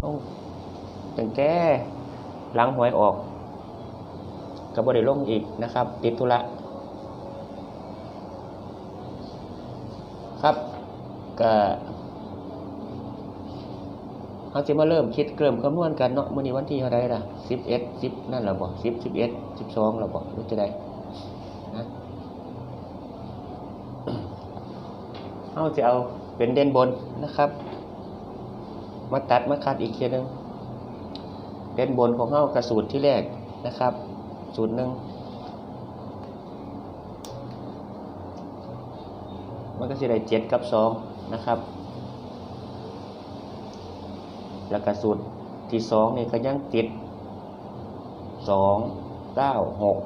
เอาตั้งแต่หลังหวยออกก็บ่ได้ลงอีกนะครับ ติดธุระครับก็เขาจะมาเริ่มคิดเกริ่มคำนวณกันเนาะมื้อนี้วันที่เท่าใดล่ะ11 10นั่นล่ะบ่10 11 12ล่ะบ่หรือกรู้จะได้นะเอาจะเอาเป็นเด่นบนนะครับ มาตัดมาคัดอีกทีหนึงเด่นบนของเฮากระสูตรที่แรกนะครับ สูตรหนึ่งมันก็จะได้เจ็ดกับสองนะครับ แล้วก็สูตรที่สองนี่ก็ยังติดสองเก้าหก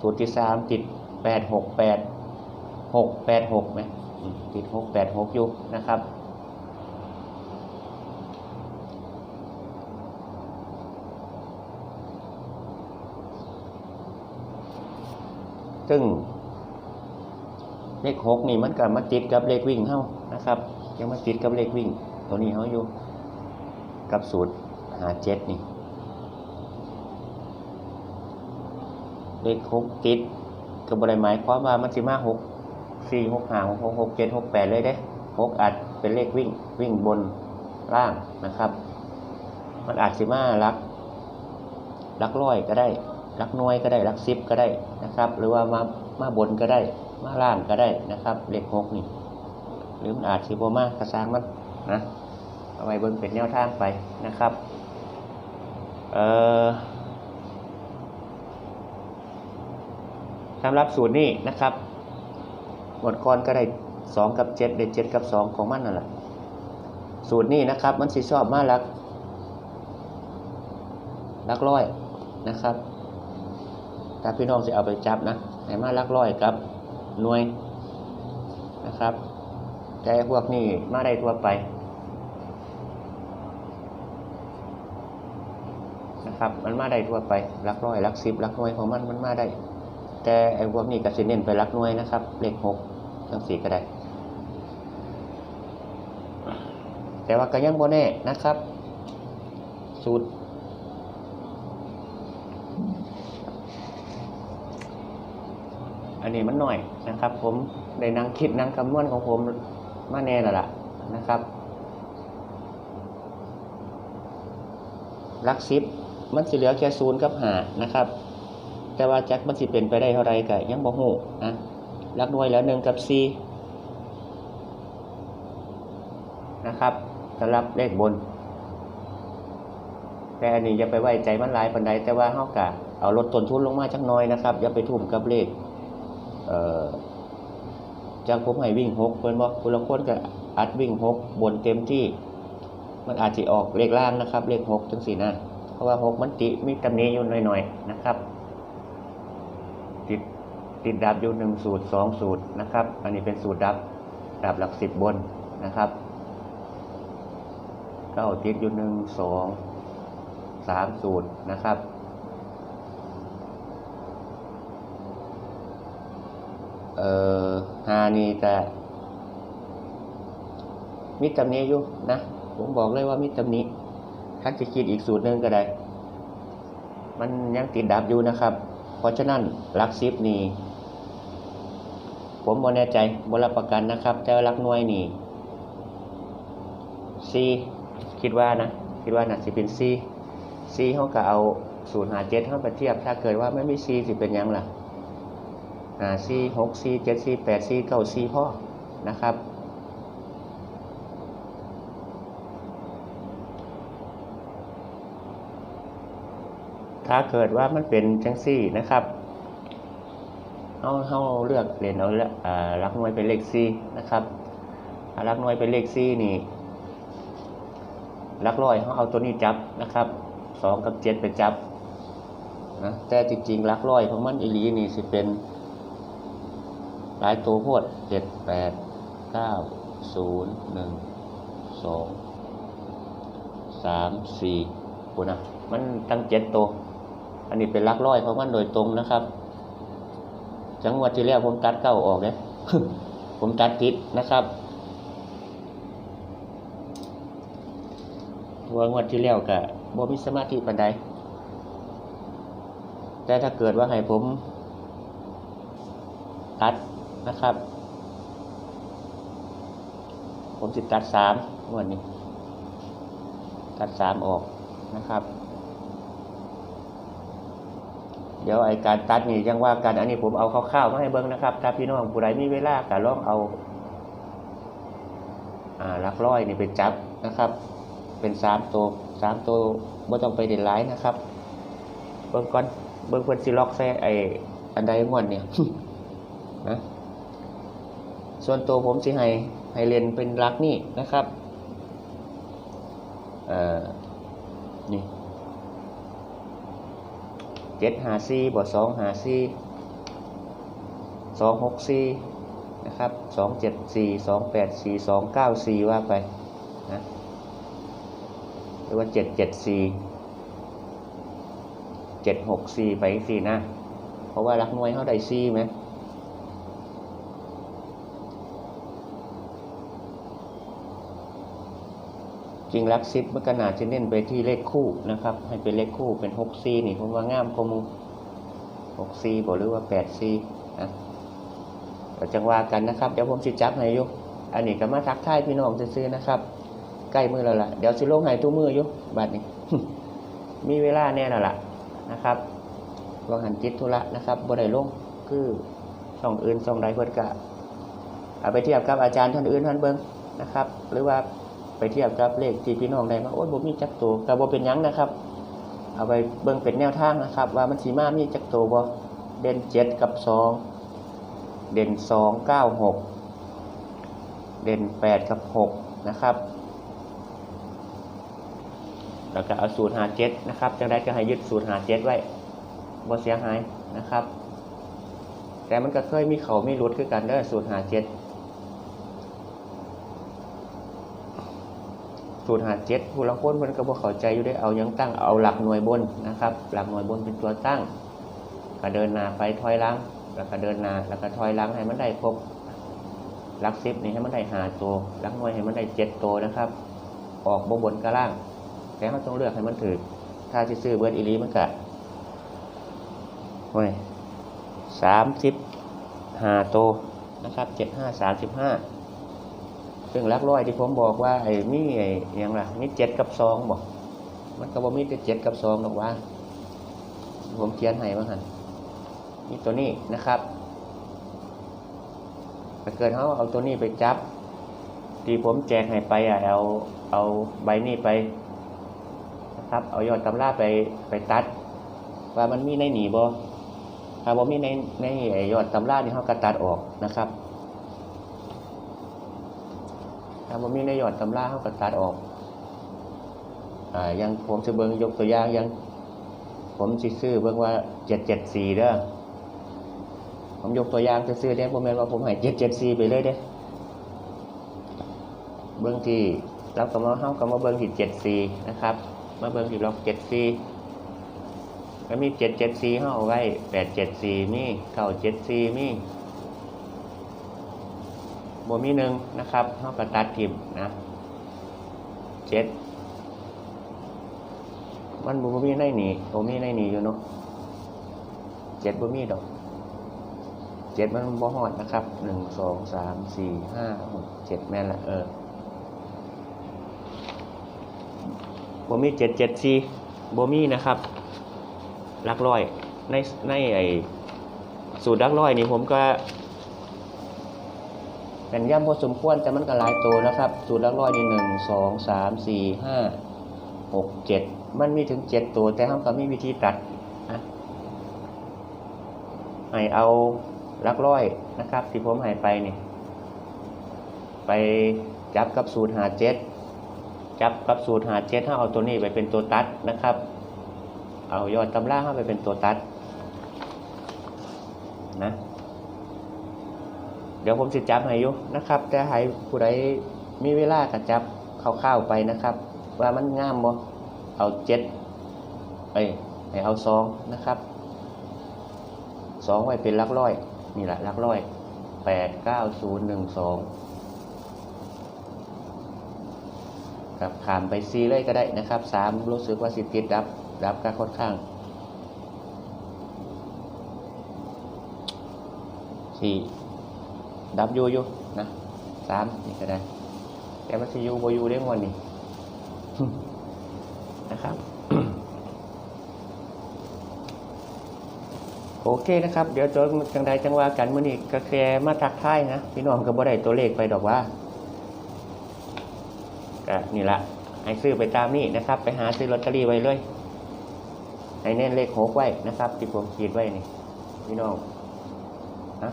สูตรที่สามติดแปดหกแปดหกแปดหกไหมติดหกแปดหกอยู่นะครับ ซึ่ง เลขหกนี่มันก็มาติดกับเลขวิ่งเฮานะครับ ยังมาติดกับเลขวิ่ง ตัวนี้เฮาอยู่กับสูตรหาเจ็ดนี่ เลขหกติดก็บริหมายความว่ามันสิมาหกสี่หกห้าหกหกหกเจ็ดหกแปดเลยเด้หกอาจเป็นเลขวิ่งวิ่งบนล่างนะครับ มันอาจสิมาลักลักร้อยก็ได้ ลักน่วยก็ได้ลักสิบก็ได้นะครับ หรือว่ามามาบนก็ได้ มาล่างก็ได้นะครับเลขหกนี่หรือมันอาจสิบมากระซางมันนะเอาไว้บิ่งเป็นแนวทางไปนะครับเอ่อสำหรับสูตรนี้นะครับหมดก่อนก็ได้สองกับเจ็ดได้เจ็ดกับสองของมันนั่นแหละสูตรนี้นะครับมันสิชอบมากลักลักร้อยนะครับ ถ้าพี่น้องสิเอาไปจับนะให้มาลักร้อยกับหน่วยนะครับแต่พวกนี้มาได้ทั่วไปนะครับมันมาได้ทั่วไปลักร้อยลักสิบลักหน่วยของมันมันมาได้ แต่ไอ้พวกนี้ก็สิเน้นไปรักหน่วยนะครับเลขหกทั้งสี่ก็ได้ แต่ว่าก็ยังโบแน่นะครับ สูตร อันนี้มันหน่อยนะครับ ผมได้นั่งคิดนังคำนวณของผมมาแน่แล้วล่ะนะครับลักซิปมันสิเหลือแค่ศูนย์กับหานะครับ แต่ว่าแจักมันสิเป็นไปได้เท่าไรก็ยังบ่ฮู้นะลักหน่วยแล้วหนึ่งกับสี่นะครับสำหรับเลขบน แต่อันนี้อย่าไปไว้ใจมันหลายปานใดแต่ว่าเฮากะเอาลดต้นทุนลงมาจักน่อยนะครับอย่าไปทุ่มกับเลข เออจากผมให้วิ่งหกเพิ่อนบ่คนละคนก็อัดวิ่งหกบนเต็มที่ มันอาจสิออกเลขล่างนะครับ เลขหกจังสี่นะเพราะว่าหกมันติมีตำหนิอยู่หน่อยๆนะครับ ติดติดดับอยู่หนึ่งสูตรสองสูตรนะครับ อันนี้เป็นสูตรดับดับหลักสิบบนนะครับเก้าติดอยู่หนึ่งสองสามสูตรนะครับ เออหานี่ก็มีตำหนิอยู่นะ ผมบอกเลยว่ามีตำหนิถ้าจะคิดอีกสูตรหนึ่งก็ได้ มันยังติดดับอยู่นะครับ เพราะฉะนั้นลักซิปนี่ผมบ่แน่ใจบรับประกันนะครับแต่ลักน่วยนี่ซีคิดว่านะ คิดว่าน่าสิเป็นซีซีเขาก็เอาศูนย์หาเจ็ดเข้าไปเทียบ ถ้าเกิดว่าไม่มีซีสิเป็นยังล่ะ อ่าซีหกซีเจ็ดซีแปดซีเก้าซีพ่อนะครับ ถ้าเกิดว่ามันเป็นจังซี่นะครับเอาเฮาเลือกเรียนเอาละอ่ารักน่วยเป็นเลขซี่นะครับถ้ารักน่วยเป็นเลขซี่นี่รักร้อยเขาเอาตัวนี้จับนะครับสองกับเจ็ดไปจับนะแต่จริงๆรักร้อยของมันอีลีนี่สิเป็น หลายตัวโพดเจ็ดแปดเก้าศูนย์หนึ่งสองสามสี่กูนะมันตั้งเจ็ดตัว อันนี้เป็นลักร้อยของมันโดยตรงนะครับ จังหวัดที่แล้วผมตัดเก้าออกเนี่ยผมตัดติดนะครับว่างวดที่แล้วก็บ่มีสมาธิปานใดแต่ถ้าเกิดว่าให้ผมตัด นะครับ ผมสิตัดสามวดนี้ ตัดสามออกนะครับ เดี๋ยวไอการตัดนี่ยังว่ากันอันนี้ผมเอาคร่าวๆมาให้เบิ้งนะครับ ถ้าพี่น้องผู้ใดมีเวลาก็ลองเอาอ่าลักร้อยนี่ไปจับนะครับ เป็นสามตัวสามตัวไม่ต้องไปเด่นร้ายนะครับ เบิ้งก่อนเบิ้งเพิ่นสิล็อกแซ่ไออันใดงวดเนี่ยนะ ส่วนตัวผมสิให้ให้เรียนเป็นหลักนี่นะครับเอ่อนี่เจ็ดหาซีบวกสองหาซีสองหกซีนะครับสองเจ็ดสี่สองแปดสี่สองเก้าสี่ว่าไปนะหรือว่าเจ็ดเจ็ดสี่เจ็ดหกสี่ไปสี่นะ เพราะว่ารักน่วยเขาได้ซีไหม จริงรักซิปมันก็น่าจะเน้นไปที่เลขคู่นะครับ ให้เป็นเลขคู่เป็นหกซีนี่ผมว่างามกมูหกซีบอกหรือว่าแปดซีนะเดี๋ยวจังว่ากันนะครับเดี๋ยวผมสิจับให้ยู่อันนี้ก็มาทักทายพี่น้องซื้อนะครับ ใกล้มือแล้วล่ะเดี๋ยวสิลงให้ตู้มือยู่บัดนี้ มีเวลาแน่แล้วล่ะนะครับวางหันจิตธุระนะครับบ่ได้ลงคือช่องอื่นช่องใดเพิ่นก็เอาไปเทียบกับอาจารย์ท่านอื่นท่านเบิ่งนะครับ หรือว่า ไปเทียบกับเลขที่พี่น้องได้มาโอ้ยบ่มีจักตัวก็บ่เป็นยังนะครับ เอาไปเบิ่งเป็นแนวทางนะครับ ว่ามันสิมามีจักตัวบ่เด่นเจ็ดกับสองเด่นสองเก้าหกเด่นแปดกับหกนะครับแล้วก็เอาสูตรหาเจ็ดนะครับจังได้ก็ให้ยึดสูตรหาเจ็ดไว้บ่เสียหายนะครับ แต่มันก็เคยมีเขามีรุดคือกันเด้อสูตรหาเจ็ด สูตรหาเจ็ดผู้ละคนมันก็บ่เข้าใจอยู่ได้เอายังตั้งเอาหลักหน่วยบนนะครับ หลักหน่วยบนเป็นตัวตั้งก็เดินหน้าไปถอยหลังแล้วก็เดินหน้าแล้วก็ถอยหลังให้มันได้ครบหลักสิบนี่ให้มันได้หาตัวหลักหน่วยให้มันได้เจ็ดตัวนะครับ ออกบ่บนก็ล่างแต่เราต้องเลือกให้มันถือถ้าที่ซื้อเบิร์ดอีลีมันก็โอ้ยสามสิบห้าตัวนะครับเจ็ดห้าสามสิบห้า ซึ่องลักร้อยที่ผมบอกว่าไอ้มีไอ้ยังล่ะมีเจ็ดกับสองบอกมันก็บ่มีแต่เจ็ดกับสองหรอกว่า ผมเขียนให้มาหันนี่ตัวนี้นะครับถ้าเกิดเขาเอาตัวนี้ไปจับ ที่ผมแจกให้ไปอะเอาเอาใบนี้ไปนะครับเอายอดตำราไปไปตัด ว่ามันมีในหนีบ่ถ้าบ่มีในในไอ้ยอดตำรานี่เขาก็ตัดออกนะครับ ถ้าบ่มีในยอดตำราเขาก็ตัดออกอ่ายังผมจะเบิ่งยกตัวอย่างยัง ผมสิซื้อเบิ่งว่าเจ็ดเจ็ดสี่เด้อผมยกตัวอย่างจะซื้อเด้ผมแม่นว่าผมให้เจ็ดเจ็ดสี่ไปเลยเด้เบิ่งที่เราก็มาเฮาก็มาเบิ่งที่เจ็ดสี่นะครับ มาเบิ่งที่ล็อกเจ็ดสี่ก็มีเจ็ดเจ็ดสี่เฮาเอาไว้แปดเจ็ดสี่มีเก้าเจ็ดสี่มี บ่มีหนึ่งนะครับเท่ากับตัดทิมนะเจ็ดมันบ่มีในนี่บ่มีในนี่อยู่เนาะเจ็ดบ่มีดอกเจ็ดมันบ่ฮอดนะครับหนึ่งสองสามสี่ห้าหกเจ็ดแม่นละเออบ่มีเจ็ดเจ็ดสี่บ่มีนะครับหลักร้อยในในไอสูตรหลักร้อยนี่ผมก็ แผ่นย่ำพอสมควรแต่มันก็หลายตัวนะครับ สูตรละร้อยนี่หนึ่งสองสามสี่ห้าหกเจ็ดมันมีถึงเจ็ดตัว แต่เขาก็มีวิธีตัดนะให้เอาลักร้อยนะครับ ที่ผมให้ไปนี่ไปจับกับสูตรหาเจ็ดจับกับสูตรหาเจ็ดถ้าเอาตัวนี้ไปเป็นตัวตัดนะครับ เอายอดตำราเข้าไปเป็นตัวตัดนะ เดี๋ยวผมจะจับให้อยู่นะครับแต่ให้ผู้ใดมีเวลาก็จับคร่าๆไปนะครับ ว่ามันงามบ่เอาเจ็ดเอ้ยให้เอาสองนะครับสองไว้เป็นลักร้อยนี่แหละลักร้อยแปดเก้าศูนย์หนึ่งสองกับขามไปซีเลยก็ได้นะครับสามรู้สึกว่าสิติดดับดับก็ค่อนข้างสี่ ดับยูอยู่นะสามนี่ก็ได้ แต่มันสิยูบอยูได้งวันนี้นะครับโอเคนะครับ เดี๋ยวจนจังใดจังว่ากันมื้อนี้ก็แค่มาทักทายนะพี่น้องก็บ่ได้ตัวเลขไปดอกว่าก็นี่ละให้ซื้อไปตามนี้นะครับ ไปหาซื้อลอตเตอรี่ไว้เลยให้เน้นเลขหกไว้นะครับที่ผมขีดไว้นี่พี่น้องนะ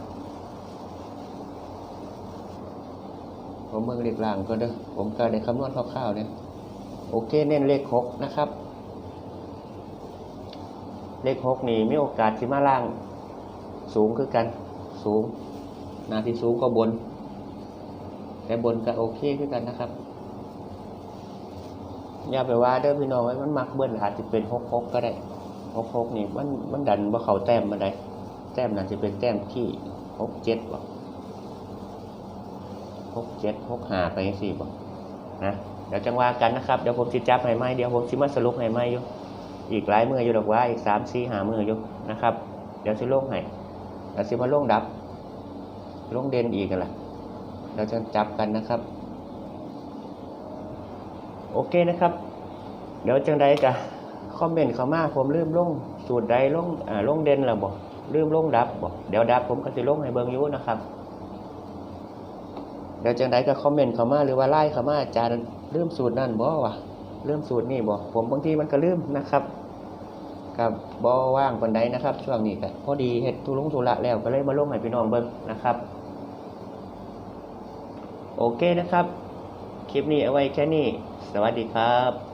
ผมเบิ่งเลขล่างก็เด้อผมก็ได้คำนวณคร่าวๆเนี่ยโอเคเน้นเลขหกนะครับ เลขหกนี่มีโอกาสที่มาล่าง สูงคือกันสูงนาที่สูงก็บน แต่บนก็โอเคคือกันนะครับอย่าไปว่าเด้อพี่น้องไว้มันมักเบิ้ลอาจจะเป็นหกหกก็ได้หกหกนี่มันมันดันว่าเขาแต้มมาได้แต้มนั่นจะเป็นแต้มที่หกเจ็ดบอ หกเจ็ดหกหาไปสี่บอกนะเดี๋ยวจังว่ากันนะครับเดี๋ยวผมจิจับให้ไหมเดี๋ยวผมจิมาสรุปให้ไหมอยู่อีกหลายมืออยู่ดอกว่าอีกสามสี่หามืออยู่นะครับ เดี๋ยวสิลงให้เดี๋ยวสิมาลงดับลงเด่นอีกกันละเดี๋ยวจะจับกันนะครับ โอเคนะครับ เดี๋ยวจังใดจะคอมเมนต์เข้ามาผมลืมลงสูตรใดลงอ่าลงเด่นแล้วบอกลืมลงดับบอกเดี๋ยวดับผมก็จะลงให้เบิ่งอยู่นะครับ เดี๋ยวจังใดก็คอมเมนต์เข้ามาหรือว่าไล่เข้ามาอาจารย์ลืมสูตรนั่นบ่วะลืมสูตรนี่บ่ผมบางทีมันก็ลืมนะครับกับบ่ว่างคนใดนะครับ ช่วงนี้ก็พอดีเห็ดทุลุงสุระแล้วก็เลยมาลงให้พี่น้องเบิ้งนะครับ โอเคนะครับ คลิปนี้เอาไว้แค่นี้ สวัสดีครับ